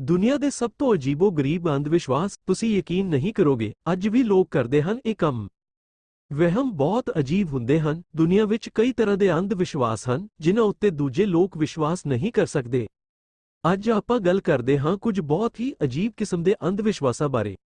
ਦੁਨੀਆ ਦੇ ਸਭ ਤੋਂ ਅਜੀਬੋ-ਗਰੀਬ ਅੰਧ-ਵਿਸ਼ਵਾਸ, ਤੁਸੀਂ ਯਕੀਨ ਨਹੀਂ ਕਰੋਗੇ, ਅੱਜ ਵੀ ਲੋਕ ਕਰਦੇ ਹਨ ਇਹ ਕੰਮ। ਵਹਿਮ ਬਹੁਤ ਅਜੀਬ ਹੁੰਦੇ ਹਨ, ਦੁਨੀਆ ਵਿੱਚ ਕਈ ਤਰ੍ਹਾਂ ਦੇ ਅੰਧ-ਵਿਸ਼ਵਾਸ ਹਨ, ਜਿਨ੍ਹਾਂ ਉੱਤੇ ਦੂਜੇ ਲੋਕ ਵਿਸ਼ਵਾਸ ਨਹੀਂ ਕਰ ਸਕਦੇ। ਅੱਜ ਆਪਾਂ ਗੱਲ ਕਰਦੇ ਹਾਂ ਕੁਝ ਬਹੁਤ ਹੀ ਅਜੀਬ ਕਿਸਮ ਦੇ ਅੰਧ-ਵਿਸ਼ਵਾਸਾਂ ਬਾਰੇ।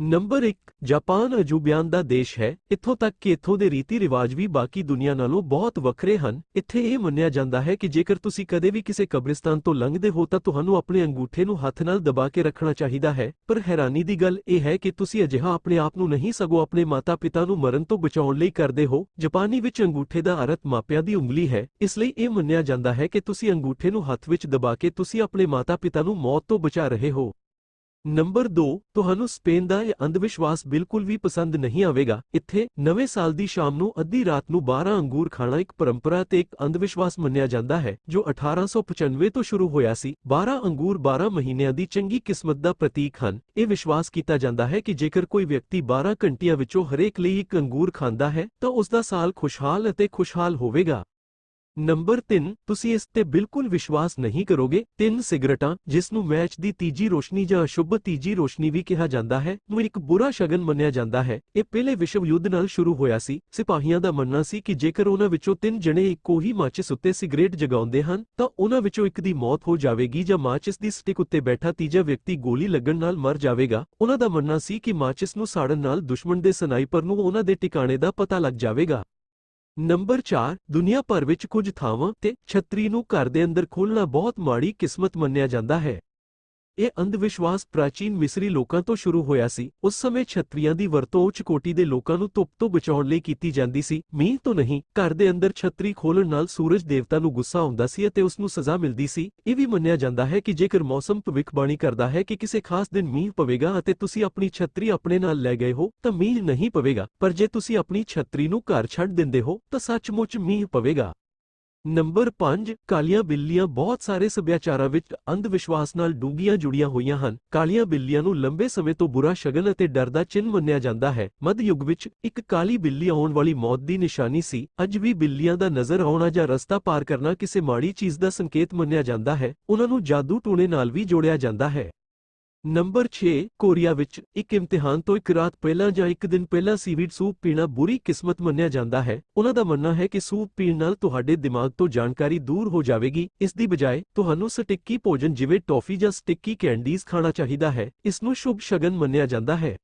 ਨੰਬਰ 1 ਜਾਪਾਨ ਅਜੂਬਿਆਂ ਦਾ ਦੇਸ਼ ਹੈ। ਇੱਥੋਂ ਤੱਕ ਕਿ ਇੱਥੋਂ ਦੇ ਰੀਤੀ ਰਿਵਾਜ ਵੀ ਬਾਕੀ ਦੁਨੀਆ ਨਾਲੋਂ ਬਹੁਤ ਵੱਖਰੇ ਹਨ। ਇੱਥੇ ਇਹ ਮੰਨਿਆ ਜਾਂਦਾ ਹੈ ਕਿ ਜੇਕਰ ਤੁਸੀਂ ਕਦੇ ਵੀ ਕਿਸੇ ਕਬਰਿਸਤਾਨ ਤੋਂ ਲੰਘਦੇ ਹੋ ਤਾਂ ਤੁਹਾਨੂੰ ਆਪਣੇ ਅੰਗੂਠੇ ਨੂੰ ਹੱਥ ਨਾਲ ਦਬਾ ਕੇ ਰੱਖਣਾ ਚਾਹੀਦਾ ਹੈ। ਪਰ ਹੈਰਾਨੀ ਦੀ ਗੱਲ ਇਹ ਹੈ ਕਿ ਤੁਸੀਂ ਅਜਿਹਾ ਆਪਣੇ ਆਪ ਨੂੰ ਨਹੀਂ, ਸਗੋਂ ਆਪਣੇ ਮਾਤਾ-ਪਿਤਾ ਨੂੰ ਮਰਨ ਤੋਂ ਬਚਾਉਣ ਲਈ ਕਰਦੇ ਹੋ। ਜਾਪਾਨੀ ਵਿੱਚ ਅੰਗੂਠੇ ਦਾ ਅਰਥ ਮਾਪਿਆਂ ਦੀ ਉਂਗਲੀ ਹੈ। ਇਸ ਲਈ ਇਹ ਮੰਨਿਆ ਜਾਂਦਾ ਹੈ ਕਿ ਤੁਸੀਂ ਅੰਗੂਠੇ ਨੂੰ ਹੱਥ ਵਿੱਚ ਦਬਾ ਕੇ ਤੁਸੀਂ ਆਪਣੇ ਮਾਤਾ-ਪਿਤਾ ਨੂੰ ਮੌਤ ਤੋਂ ਬਚਾ ਰਹੇ ਹੋ। ਨੰਬਰ 2 ਤੁਹਾਨੂੰ ਸਪੇਨ ਦਾ ਇਹ ਅੰਧਵਿਸ਼ਵਾਸ ਬਿਲਕੁਲ ਵੀ ਪਸੰਦ ਨਹੀਂ ਆਵੇਗਾ। ਇੱਥੇ ਨਵੇਂ ਸਾਲ ਦੀ ਸ਼ਾਮ ਨੂੰ ਅੱਧੀ ਰਾਤ ਨੂੰ 12 ਅੰਗੂਰ ਖਾਣਾ ਇੱਕ ਪਰੰਪਰਾ ਤੇ ਇੱਕ ਅੰਧਵਿਸ਼ਵਾਸ ਮੰਨਿਆ ਜਾਂਦਾ ਹੈ, ਜੋ 1895 ਤੋਂ ਸ਼ੁਰੂ ਹੋਇਆ ਸੀ। 12 ਅੰਗੂਰ 12 ਮਹੀਨਿਆਂ ਦੀ ਚੰਗੀ ਕਿਸਮਤ ਦਾ ਪ੍ਰਤੀਕ ਹਨ। ਇਹ ਵਿਸ਼ਵਾਸ ਕੀਤਾ ਜਾਂਦਾ ਹੈ ਕਿ ਜੇਕਰ ਕੋਈ ਵਿਅਕਤੀ 12 ਘੰਟਿਆਂ ਵਿੱਚੋਂ ਹਰੇਕ ਲਈ ਇੱਕ ਅੰਗੂਰ ਖਾਂਦਾ ਹੈ, ਤਾਂ ਉਸ ਦਾ ਸਾਲ ਖੁਸ਼ਹਾਲ ਅਤੇ ਖੁਸ਼ਹਾਲ ਹੋਵੇਗਾ। ਨੰਬਰ 3 ਤੁਸੀਂ ਇਸ ਤੇ ਬਿਲਕੁਲ ਵਿਸ਼ਵਾਸ ਨਹੀਂ ਕਰੋਗੇ। ਤਿੰਨ ਸਿਗਰਟਾਂ, ਜਿਸ ਨੂੰ ਮੈਚ ਦੀ ਤੀਜੀ ਰੋਸ਼ਨੀ ਜਾਂ ਅਸ਼ੁੱਭ ਤੀਜੀ ਰੋਸ਼ਨੀ ਵੀ ਕਿਹਾ ਜਾਂਦਾ ਹੈ, ਨੂੰ ਇੱਕ ਬੁਰਾ ਸ਼ਗਨ ਮੰਨਿਆ ਜਾਂਦਾ ਹੈ। ਇਹ ਪਹਿਲੇ ਵਿਸ਼ਵ ਯੁੱਧ ਨਾਲ ਸ਼ੁਰੂ ਹੋਇਆ ਸੀ। ਸਿਪਾਹੀਆਂ ਦਾ ਮੰਨਣਾ ਸੀ ਕਿ ਜੇਕਰ ਉਹਨਾਂ ਵਿੱਚੋਂ ਤਿੰਨ ਜਣੇ ਇੱਕੋ ਹੀ ਮਾਚਿਸ ਉੱਤੇ ਸਿਗਰਟ ਜਗਾਉਂਦੇ ਹਨ, ਤਾਂ ਉਹਨਾਂ ਵਿੱਚੋਂ ਇੱਕ ਦੀ ਮੌਤ ਹੋ ਜਾਵੇਗੀ ਜਾਂ ਮਾਚਿਸ ਦੀ ਸਟਿਕ ਉੱਤੇ ਬੈਠਾ ਤੀਜਾ ਵਿਅਕਤੀ ਗੋਲੀ ਲੱਗਣ ਨਾਲ ਮਰ ਜਾਵੇਗਾ। ਉਹਨਾਂ ਦਾ ਮੰਨਣਾ ਸੀ ਕਿ ਮਾਚਿਸ ਨੂੰ ਸਾੜਨ ਨਾਲ ਦੁਸ਼ਮਣ ਦੇ ਸਨਾਈਪਰ ਨੂੰ ਉਹਨਾਂ ਦੇ ਟਿਕਾਣੇ ਦਾ ਪਤਾ ਲੱਗ ਜਾਵੇਗਾ। ਨੰਬਰ 4 ਦੁਨੀਆ ਭਰ ਵਿੱਚ ਕੁਝ ਥਾਵਾਂ ਤੇ ਛਤਰੀ ਨੂੰ ਘਰ ਦੇ ਅੰਦਰ ਖੋਲਣਾ ਬਹੁਤ ਮਾੜੀ ਕਿਸਮਤ ਮੰਨਿਆ ਜਾਂਦਾ ਹੈ। ਇਹ ਅੰਧਵਿਸ਼ਵਾਸ ਪ੍ਰਾਚੀਨ ਮਿਸਰੀ ਲੋਕਾਂ ਤੋਂ ਸ਼ੁਰੂ ਹੋਇਆ ਸੀ। ਉਸ ਸਮੇਂ ਛਤਰੀਆਂ ਦੀ ਵਰਤੋਂ ਉੱਚ ਕੋਟੀ ਦੇ ਲੋਕਾਂ ਨੂੰ ਧੁੱਪ ਤੋਂ ਬਚਾਉਣ ਲਈ ਕੀਤੀ ਜਾਂਦੀ ਸੀ। ਮੀਂਹ ਤੋਂ ਨਹੀਂ, ਘਰ ਦੇ ਅੰਦਰ ਛਤਰੀ ਖੋਲਣ ਨਾਲ ਸੂਰਜ ਦੇਵਤਾ ਨੂੰ ਗੁੱਸਾ ਆਉਂਦਾ ਸੀ ਅਤੇ ਉਸ ਨੂੰ ਸਜ਼ਾ ਮਿਲਦੀ ਸੀ। ਇਹ ਵੀ ਮੰਨਿਆ ਜਾਂਦਾ ਹੈ ਕਿ ਜੇਕਰ ਮੌਸਮ ਭਵਿੱਖਬਾਣੀ ਕਰਦਾ ਹੈ ਕਿ ਕਿਸੇ ਖਾਸ ਦਿਨ ਮੀਂਹ ਪਵੇਗਾ ਅਤੇ ਤੁਸੀਂ ਆਪਣੀ ਛਤਰੀ ਆਪਣੇ ਨਾਲ ਲੈ ਗਏ ਹੋ, ਤਾਂ ਮੀਂਹ ਨਹੀਂ ਪਵੇਗਾ। ਪਰ ਜੇ ਤੁਸੀਂ ਆਪਣੀ ਛਤਰੀ ਨੂੰ ਘਰ ਛੱਡ ਦਿੰਦੇ ਹੋ, ਤਾਂ ਸੱਚਮੁੱਚ ਮੀਂਹ ਪਵੇਗਾ। ਨੰਬਰ 5 ਕਾਲੀਆਂ ਬਿੱਲੀਆਂ ਬਹੁਤ ਸਾਰੇ ਸੱਭਿਆਚਾਰਾਂ ਵਿੱਚ ਅੰਧ ਵਿਸ਼ਵਾਸ ਨਾਲ ਡੂੰਘੀਆਂ ਜੁੜੀਆਂ ਹੋਈਆਂ ਹਨ। ਕਾਲੀਆਂ ਬਿੱਲੀਆਂ ਨੂੰ ਲੰਬੇ ਸਮੇਂ ਤੋਂ ਬੁਰਾ ਸ਼ਗਨ ਅਤੇ ਡਰ ਦਾ ਚਿੰਨ੍ਹ ਮੰਨਿਆ ਜਾਂਦਾ ਹੈ। ਮੱਧ ਯੁੱਗ ਵਿੱਚ ਇੱਕ ਕਾਲੀ ਬਿੱਲੀ ਆਉਣ ਵਾਲੀ ਮੌਤ ਦੀ ਨਿਸ਼ਾਨੀ ਸੀ। ਅੱਜ ਵੀ ਬਿੱਲੀਆਂ ਦਾ ਨਜ਼ਰ ਆਉਣਾ ਜਾਂ ਰਸਤਾ ਪਾਰ ਕਰਨਾ ਕਿਸੇ ਮਾੜੀ ਚੀਜ਼ ਦਾ ਸੰਕੇਤ ਮੰਨਿਆ ਜਾਂਦਾ ਹੈ। ਉਹਨਾਂ ਨੂੰ ਜਾਦੂ ਟੂਣੇ ਨਾਲ ਵੀ ਜੋੜਿਆ ਜਾਂਦਾ ਹੈ। ਨੰਬਰ 6 ਕੋਰੀਆ ਵਿੱਚ ਇੱਕ ਇਮਤਿਹਾਨ ਤੋਂ ਇੱਕ ਰਾਤ ਪਹਿਲਾਂ ਜਾਂ ਇੱਕ ਦਿਨ ਪਹਿਲਾਂ ਸੀਵੀਡ ਸੂਪ ਪੀਣਾ ਬੁਰੀ ਕਿਸਮਤ ਮੰਨਿਆ ਜਾਂਦਾ ਹੈ। ਉਹਨਾਂ ਦਾ ਮੰਨਣਾ ਹੈ ਕਿ ਸੂਪ ਪੀਣ ਨਾਲ ਤੁਹਾਡੇ ਦਿਮਾਗ ਤੋਂ ਜਾਣਕਾਰੀ ਦੂਰ ਹੋ ਜਾਵੇਗੀ। ਇਸ ਦੀ ਬਜਾਏ, ਤੁਹਾਨੂੰ ਸਟਿੱਕੀ ਭੋਜਨ ਜਿਵੇਂ ਟੌਫੀ ਜਾਂ ਸਟਿੱਕੀ ਕੈਂਡੀਜ਼ ਖਾਣਾ ਚਾਹੀਦਾ ਹੈ। ਇਸ ਨੂੰ ਸ਼ੁਭ ਸ਼ਗਨ ਮੰਨਿਆ ਜਾਂਦਾ ਹੈ।